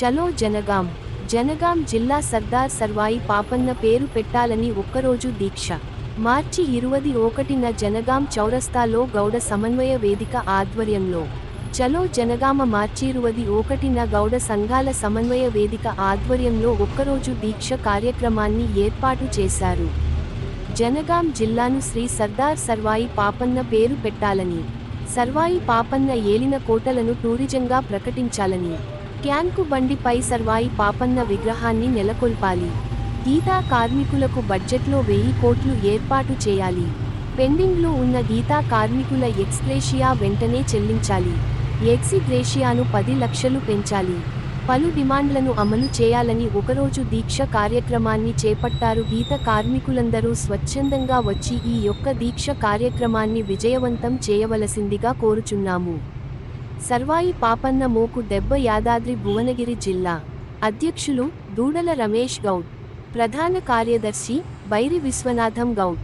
చలో జనగాం. జనగాం జిల్లా సర్దార్ సర్వాయి పాపన్న పేరు పెట్టాలని ఒక్కరోజు దీక్ష. మార్చి ఇరువది ఒకటిన జనగాం చౌరస్తాలో గౌడ సమన్వయ వేదిక ఆధ్వర్యంలో. చలో జనగామ మార్చి ఇరువది ఒకటిన గౌడ సంఘాల సమన్వయ వేదిక ఆధ్వర్యంలో ఒక్కరోజు దీక్ష కార్యక్రమాన్ని ఏర్పాటు చేశారు. జనగాం జిల్లాను శ్రీ సర్దార్ సర్వాయి పాపన్న పేరు పెట్టాలని సర్వాయి పాపన్న ఏలిన కోటలను టూరిజంగా ప్రకటించాలని క్యాన్కు బండిపై సర్వాయి పాపన్న విగ్రహాన్ని నెలకొల్పాలి. గీతా కార్మికులకు బడ్జెట్లో వెయ్యి కోట్లు ఏర్పాటు చేయాలి. పెండింగ్లో ఉన్న గీతా కార్మికుల ఎక్స్గ్రేషియా వెంటనే చెల్లించాలి. ఎక్సిగ్రేషియాను పది లక్షలు పెంచాలి. పలు డిమాండ్లను అమలు చేయాలని ఒకరోజు దీక్ష కార్యక్రమాన్ని చేపట్టారు గీత కార్మికులందరూ స్వచ్ఛందంగా వచ్చి ఈ యొక్క దీక్ష కార్యక్రమాన్ని విజయవంతం చేయవలసిందిగా కోరుచున్నాము. సర్వాయి పాపన్న మోకు దెబ్బ యాదాద్రి భువనగిరి జిల్లా. అధ్యక్షులు దూడల రమేష్ గౌడ్. ప్రధాన కార్యదర్శి బైరి విశ్వనాథం గౌడ్.